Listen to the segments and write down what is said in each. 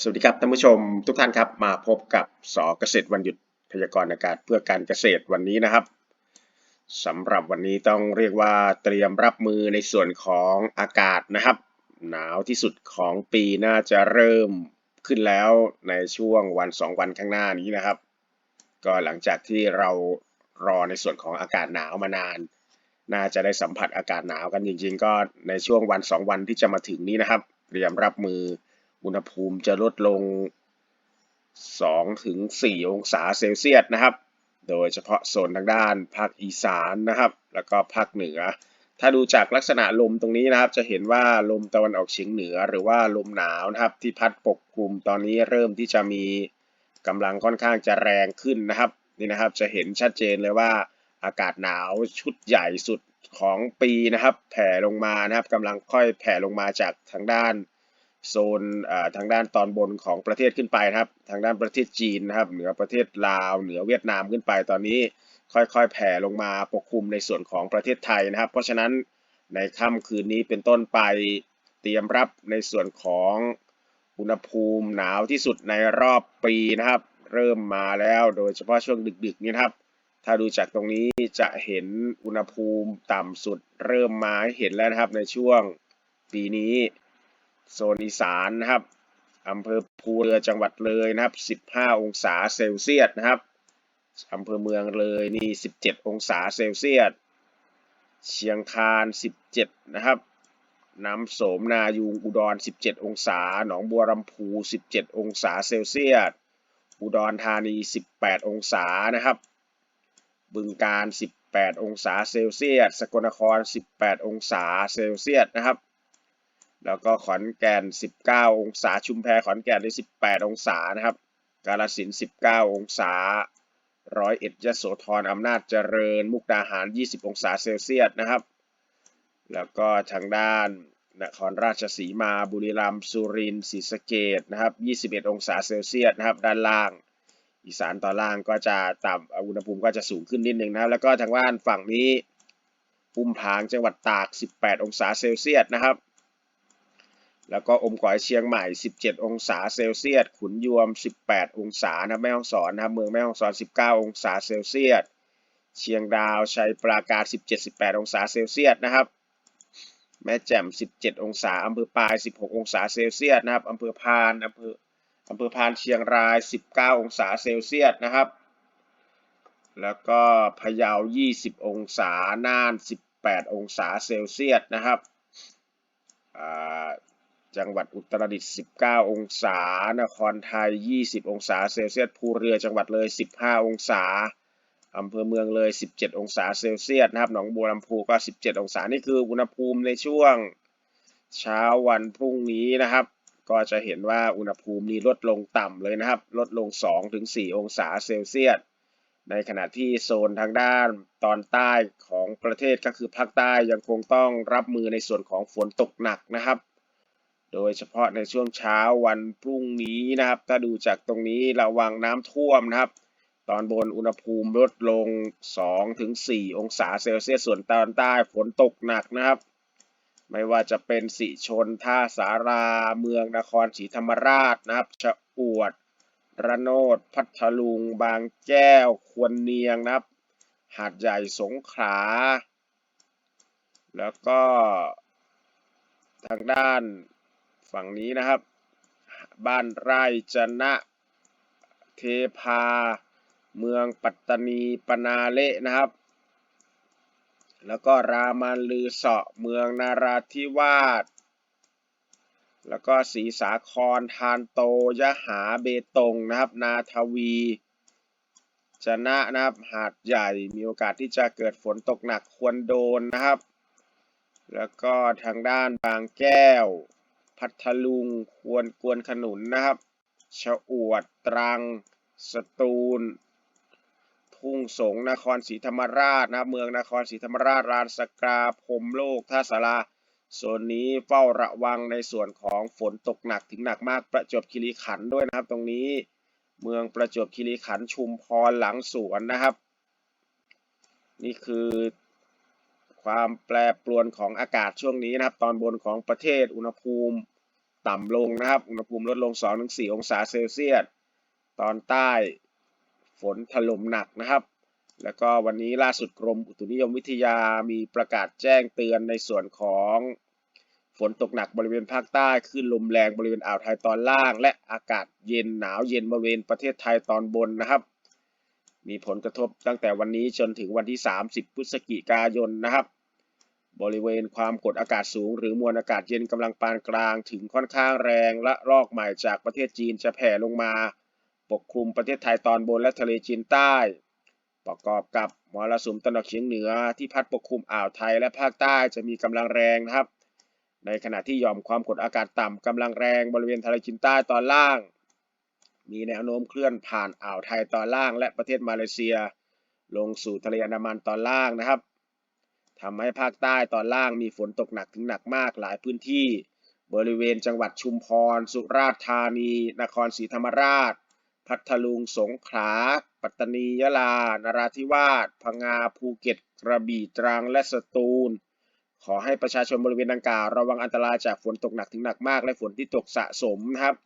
สวัสดีครับท่านผู้ชมทุกท่านครับมาพบกับสอเกษตรวันหยุดพยากรณ์อากาศเพื่อการเกษตรวันนี้นะครับสำหรับวันนี้ต้องเรียกว่าเตรียมรับมือในส่วนของอากาศนะครับ หนาวที่สุดของปีน่าจะเริ่มขึ้นแล้วในช่วงวันสองวันข้างหน้านี้นะครับ ก็หลังจากที่เรารอในส่วนของอากาศหนาวมานาน น่าจะได้สัมผัสอากาศหนาวกันจริง ๆ ก็ในช่วงวันสองวันที่จะมาถึงนี้นะครับ เตรียมรับมือ อุณหภูมิจะลดลง2ถึง4องศาเซลเซียสนะครับ โดยเฉพาะโซนทางด้านภาคอีสานนะครับ แล้วก็ภาคเหนือ ถ้าดูจากลักษณะลมตรงนี้นะครับ จะเห็นว่าลมตะวันออกเฉียงเหนือ หรือว่าลมหนาวนะครับ ที่พัดปกคลุมตอนนี้เริ่มที่จะมีกำลังค่อนข้างจะแรงขึ้นนะครับนี่นะครับจะเห็นชัดเจนเลยว่าอากาศหนาวชุดใหญ่สุดของปีนะครับ แผ่ลงมานะครับกำลังค่อยแผ่ลงมาจากทางด้าน โซนทางด้านตอนบนของประเทศขึ้นไปนะครับ ทางด้านประเทศจีนนะครับ เหนือประเทศลาว เหนือเวียดนามขึ้นไปตอนนี้ ค่อยๆ แผ่ลงมาปกคลุมในส่วนของประเทศไทยนะครับ เพราะฉะนั้นในค่ำคืนนี้เป็นต้นไปเตรียมรับในส่วนของอุณหภูมิหนาวที่สุดในรอบปีนะครับ เริ่มมาแล้วโดยเฉพาะช่วงดึกๆนี้ครับถ้าดูจากตรงนี้จะเห็นอุณหภูมิต่ำสุดเริ่มมาเห็นแล้วนะครับในช่วงปีนี้ โซนอีสานนะครับอำเภอภูเรือจังหวัดเลยนะครับ 15 องศาเซลเซียสนะครับอำเภอเมืองเลยนี่ 17 องศาเซลเซียส เชียงคาน 17 นะครับ น้ำโสมนายูงอุดร 17 องศา หนองบัวลำพู 17 องศาเซลเซียส อุดรธานี 18 องศานะครับ บึงการ 18 องศาเซลเซียส สกลนคร 18 องศาเซลเซียสนะครับ แล้วก็ขอนแก่น 19 องศา ชุมแพขอนแก่นได้18 องศานะครับ กาฬสินธุ์19 องศา ร้อยเอ็ดยโสธรอำนาจเจริญ มุกดาหาร 20 องศาเซลเซียสนะครับ แล้วก็ทางด้านนครราชสีมา บุรีรัมย์ สุรินทร์ ศรีสะเกดนะครับ 21 องศาเซลเซียสนะครับ ด้านล่าง อีสานตอนล่างก็จะต่ำอุณหภูมิก็จะสูงขึ้นนิดนึงนะครับ แล้วก็ทางด้านฝั่งนี้ปุ่มผางจังหวัดตาก 18 องศาเซลเซียสนะครับ แล้วก็อมก๋อยเชียงใหม่ 17 องศาเซลเซียส ขุนยวม 18 องศานะแม่ฮ่องสอนนะเมืองแม่ฮ่องสอน 19 องศาเซลเซียส เชียงดาวชัยปราการ 17-18 องศาเซลเซียสนะครับ แม่แจ่ม 17 องศาอำเภอปาย 16 องศาเซลเซียสนะครับอำเภอพานอำเภออำเภอพานเชียงราย 19 องศาเซลเซียสนะครับ แล้วก็พะเยา 20 องศา น่าน 18 องศาเซลเซียสนะครับ จังหวัดอุตรดิตถ์19 องศา นครไทย 20 องศาเซลเซียส ภูเรือจังหวัดเลย 15 องศา อำเภอเมืองเลย 17 องศาเซลเซียสนะครับ หนองบัวลำพูก็ 17 องศา นี่คืออุณหภูมิในช่วงเช้าวันพรุ่งนี้นะครับ ก็จะเห็นว่าอุณหภูมินี้ลดลงต่ำเลยนะครับ ลดลง 2-4 องศาเซลเซียส ในขณะที่โซนทางด้านตอนใต้ของประเทศก็คือภาคใต้ยังคงต้องรับมือในส่วนของฝนตกหนักนะครับ โดยเฉพาะในช่วงเช้าวันพรุ่งนี้นะครับ ถ้าดูจากตรงนี้ระวังน้ำท่วมนะครับ ตอนบนอุณหภูมิลดลง 2-4 องศาเซลเซียส ส่วนตอนใต้ฝนตกหนักนะครับ ไม่ว่าจะเป็นสิชนท่าสาราเมืองนครศรีธรรมราชนะครับชะอวด ระโนด พัทลุง บางแก้ว ควรเนียงนะครับ หาดใหญ่สงขลา แล้วก็ทางด้าน ฝั่งนี้นะครับ บ้านไร่จนะเทพา เมืองปัตตานีปนาเละนะครับ แล้วก็รามันลือเสาะเมืองนาราธิวาสแล้วก็ศรีสาครทานโตยะหาเบตงนะครับ นาทวีจนะนะครับหาดใหญ่มีโอกาสที่จะเกิดฝนตกหนักควรโดนนะครับ แล้วก็ทางด้านบางแก้ว พัทลุงควรกวนขนุนนะครับชะอวดตรัง สตูล ทุ่งสงนครศรีธรรมราชนะเมืองนครศรีธรรมราชรานสกาพรมโลกท่าสาราโซนนี้เฝ้าระวังในส่วนของฝนตกหนักถึงหนักมากประจวบคีรีขันธ์ด้วยนะครับ ตรงนี้เมืองประจวบคีรีขันธ์ชุมพรหลังสวนนะครับ นี่คือความแปรปรวนของอากาศช่วงนี้นะครับ ตอนบนของประเทศอุณหภูมิ ต่ำลงนะครับ อุณหภูมิลดลง 2-4 องศาเซลเซียส ตอนใต้ฝนถล่มหนักนะครับ แล้วก็วันนี้ล่าสุดกรมอุตุนิยมวิทยามีประกาศแจ้งเตือนในส่วนของฝนตกหนักบริเวณภาคใต้คลื่นลมแรงบริเวณอ่าวไทยตอนล่าง และอากาศเย็นหนาวเย็นบริเวณประเทศไทยตอนบนนะครับ มีผลกระทบตั้งแต่วันนี้จนถึงวันที่ 30 พฤศจิกายนนะครับ บริเวณความกดอากาศสูง หรือมวลอากาศเย็นกำลังปานกลางถึงค่อนข้างแรงและลอกใหม่จากประเทศจีนจะแผ่ลงมา ปกคลุมประเทศไทยตอนบนและทะเลจีนใต้ ประกอบกับมรสุมตะวันออกเฉียงเหนือที่พัดปกคลุมอ่าวไทยและภาคใต้จะมีกำลังแรงนะครับ ในขณะที่หย่อมความกดอากาศต่ำกำลังแรงบริเวณทะเลจีนใต้ตอนล่าง มีแนวโน้มเคลื่อนผ่านอ่าวไทยตอนล่าง และประเทศมาเลเซีย ลงสู่ทะเลอันดามันตอนล่างนะครับ ทำให้ภาคใต้ตอนล่างมีฝนตกหนักถึงหนักมากหลายพื้นที่ บริเวณจังหวัดชุมพร สุราษฎร์ธานี นครศรีธรรมราช พัทลุง สงขลา ปัตตานี ยะลา นราธิวาส พังงา ภูเก็ต กระบี่ ตรัง และสตูล ขอให้ประชาชนบริเวณดังกล่าวระวังอันตรายจากฝนตกหนักถึงหนักมาก และฝนที่ตกสะสมนะครับ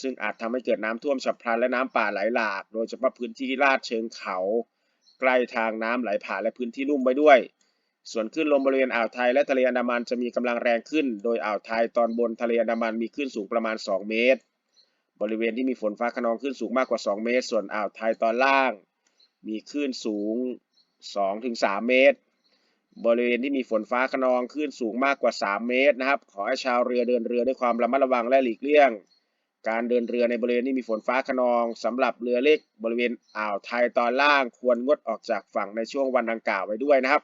ซึ่งอาจทำให้เกิดน้ำท่วมฉับพลันและน้ำป่าไหลหลาก โดยเฉพาะพื้นที่ลาดเชิงเขา ใกล้ทางน้ำไหลผ่านและพื้นที่ลุ่มไว้ด้วย ส่วนคลื่นลมบริเวณอ่าวไทยและทะเลอันดามันจะมีกำลังแรงขึ้น โดยอ่าวไทยตอนบนทะเลอันดามันมีคลื่นสูงประมาณ 2 เมตร บริเวณที่มีฝนฟ้าขนองคลื่นสูงมากกว่า 2 เมตร ส่วนอ่าวไทยตอนล่าง มีคลื่นสูง 2-3 เมตร บริเวณที่มีฝนฟ้าขนองคลื่นสูงมากกว่า 3 เมตรนะครับ ขอให้ชาวเรือเดินเรือด้วยความระมัดระวังและหลีกเลี่ยง การเดินเรือในบริเวณที่มีฝนฟ้าขนองสำหรับเรือเล็ก บริเวณอ่าวไทยตอนล่าง ควรงดออกจากฝั่งในช่วงวันดังกล่าวไว้ด้วยนะครับ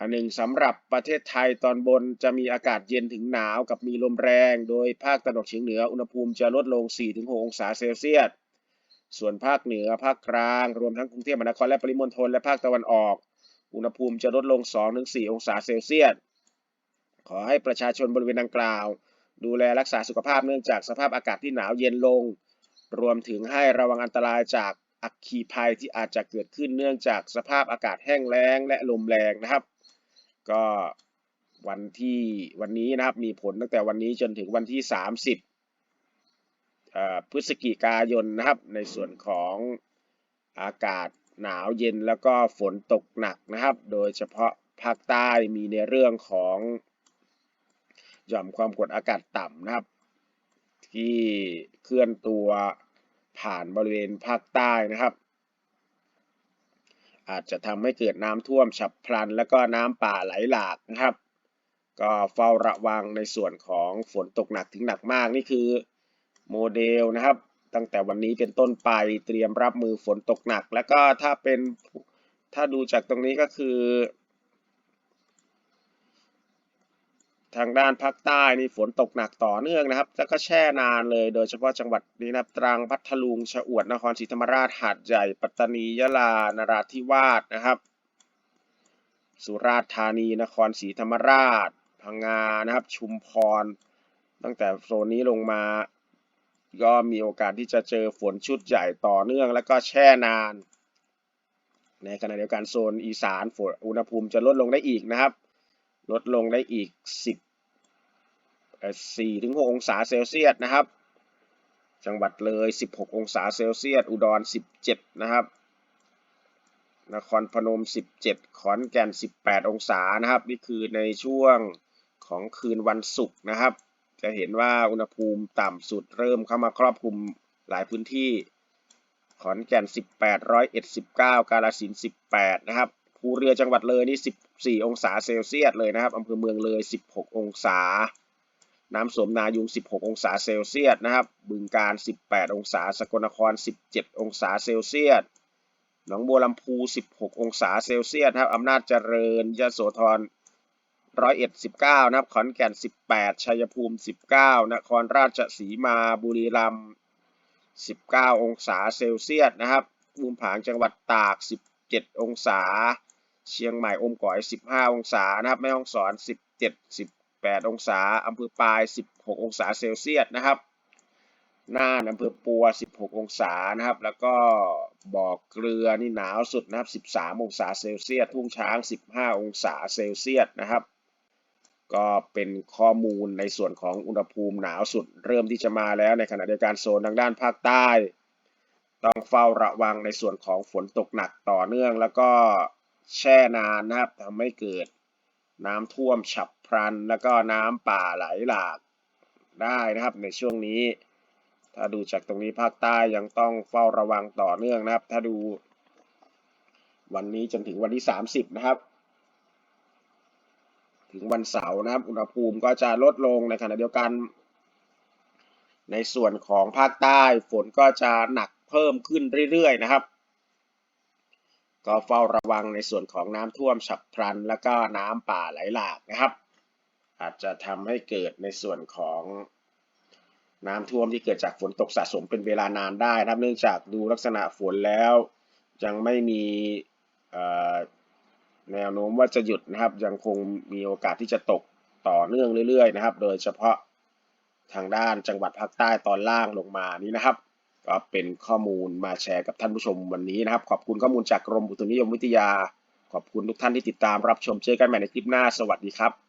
อันหนึ่งสำหรับประเทศไทยตอนบนจะมีอากาศเย็นถึงหนาวกับมีลมแรง โดยภาคตะวันออกเฉียงเหนืออุณหภูมิจะลดลง 4-6 องศาเซลเซียส ส่วนภาคเหนือภาคกลาง รวมทั้งกรุงเทพมหานครและปริมณฑลและภาคตะวันออก อุณหภูมิจะลดลง 2-4 องศาเซลเซียส ขอให้ประชาชนบริเวณดังกล่าว ดูแลรักษาสุขภาพเนื่องจากสภาพอากาศที่หนาวเย็นลง รวมถึงให้ระวังอันตรายจากอัคคีภัยที่อาจจะเกิดขึ้นเนื่องจากสภาพอากาศแห้งแล้งและลมแรงนะครับ ก็วันที่วันนี้นะครับมีผลตั้งแต่วันนี้จนถึงวันที่ 30พฤศจิกายนนะครับ ในส่วนของอากาศหนาวเย็นแล้วก็ฝนตกหนักนะครับ โดยเฉพาะภาคใต้มีในเรื่องของหย่อมความกดอากาศต่ำนะครับ ที่เคลื่อนตัวผ่านบริเวณภาคใต้นะครับ อาจจะทำให้เกิดน้ำท่วมฉับพลัน และก็น้ำป่าไหลหลากนะครับ ก็เฝ้าระวังในส่วนของฝนตกหนักถึงหนักมากนี่คือโมเดลนะครับ ตั้งแต่วันนี้เป็นต้นไปเตรียมรับมือฝนตกหนัก แล้วก็ถ้าเป็นถ้าดูจากตรงนี้ก็คือ ทางด้านภาคใต้นี่ฝนตกหนักต่อเนื่องนะครับ แล้วก็แช่นานเลย โดยเฉพาะจังหวัดนี้นะครับตรังพัทลุงชะอวดนครศรีธรรมราชหาดใหญ่ ปัตตานียะลานราธิวาสนะครับ สุราษฎร์ธานีนครศรีธรรมราช พังงานะครับ ชุมพร ตั้งแต่โซนนี้ลงมา ก็มีโอกาสที่จะเจอฝนชุดใหญ่ต่อเนื่อง แล้วก็แช่นาน ในขณะเดียวกันโซนอีสานฝนอุณหภูมิจะลดลงได้อีกนะครับลดลงได้อีก 10 4ถึง6องศาเซลเซียสนะครับ จังหวัดเลย 16 องศาเซลเซียส อุดร 17 นะครับ นครพนม 17 ขอนแก่น 18 องศานะครับ นี่คือในช่วงของคืนวันศุกร์นะครับ จะเห็นว่าอุณหภูมิต่ำสุดเริ่มเข้ามาครอบคลุมหลายพื้นที่ ขอนแก่น 18 ร้อยเอ็ด 19 กาฬสินธุ์18 นะครับภูเรือจังหวัดเลยนี่ 14 องศาเซลเซียสเลยนะครับอำเภอเมืองเลย 16 องศา น้ำสมนายุง 16 องศาเซลเซียสนะครับ บึงการ 18 องศา สกลนคร 17 องศาเซลเซียส หนองบัวลำพู 16 องศาเซลเซียสครับ อำนาจเจริญยโสธรร้อยเอ็ดสิบเก้านะครับ ขอนแก่น 18 ชัยภูมิ 19 นครราชสีมา บุรีรัมย์ 19 องศาเซลเซียสนะครับภูมิผางจังหวัดตาก 17 องศา เชียงใหม่อมก๋อย 15 องศานะครับ แม่ฮ่องสอน 17 18 องศาอำเภอปลาย 16 องศาเซลเซียสนะครับน่านอำเภอปัว 16 องศานะครับ แล้วก็บ่อเกลือนี่หนาวสุดนะครับ 13 องศาเซลเซียสทุ่งช้าง 15 องศาเซลเซียสนะครับ ก็เป็นข้อมูลในส่วนของอุณหภูมิหนาวสุด เริ่มที่จะมาแล้วในขณะเดียวกันโซนทางด้านภาคใต้ ต้องเฝ้าระวังในส่วนของฝนตกหนักต่อเนื่อง แล้วก็แช่นานนะครับทำให้เกิดน้ำท่วมฉับ พลันแล้วก็น้ำป่าไหลหลากได้นะครับ ในช่วงนี้ ถ้าดูจากตรงนี้ภาคใต้ยังต้องเฝ้าระวังต่อเนื่องนะครับ ถ้าดูวันนี้จนถึงวันที่ 30 นะครับ ถึงวันเสาร์นะครับ อุณหภูมิก็จะลดลงในขณะเดียวกัน ในส่วนของภาคใต้ฝนก็จะหนักเพิ่มขึ้นเรื่อยๆนะครับ ก็เฝ้าระวังในส่วนของน้ำท่วมฉับพลัน แล้วก็น้ำป่าไหลหลากนะครับ อาจจะทำให้เกิดในส่วนของน้ำท่วมที่เกิดจากฝนตกสะสมเป็นเวลานานได้นะครับ เนื่องจากดูลักษณะฝนแล้วยังไม่มีแนวโน้มว่าจะหยุดนะครับ ยังคงมีโอกาสที่จะตกต่อเนื่องเรื่อยๆนะครับ โดยเฉพาะทางด้านจังหวัดภาคใต้ตอนล่างลงมานี้นะครับ ก็เป็นข้อมูลมาแชร์กับท่านผู้ชมวันนี้นะครับ ขอบคุณข้อมูลจากกรมอุตุนิยมวิทยา ขอบคุณทุกท่านที่ติดตามรับชมเจอกันใหม่ในคลิปหน้าสวัสดีครับ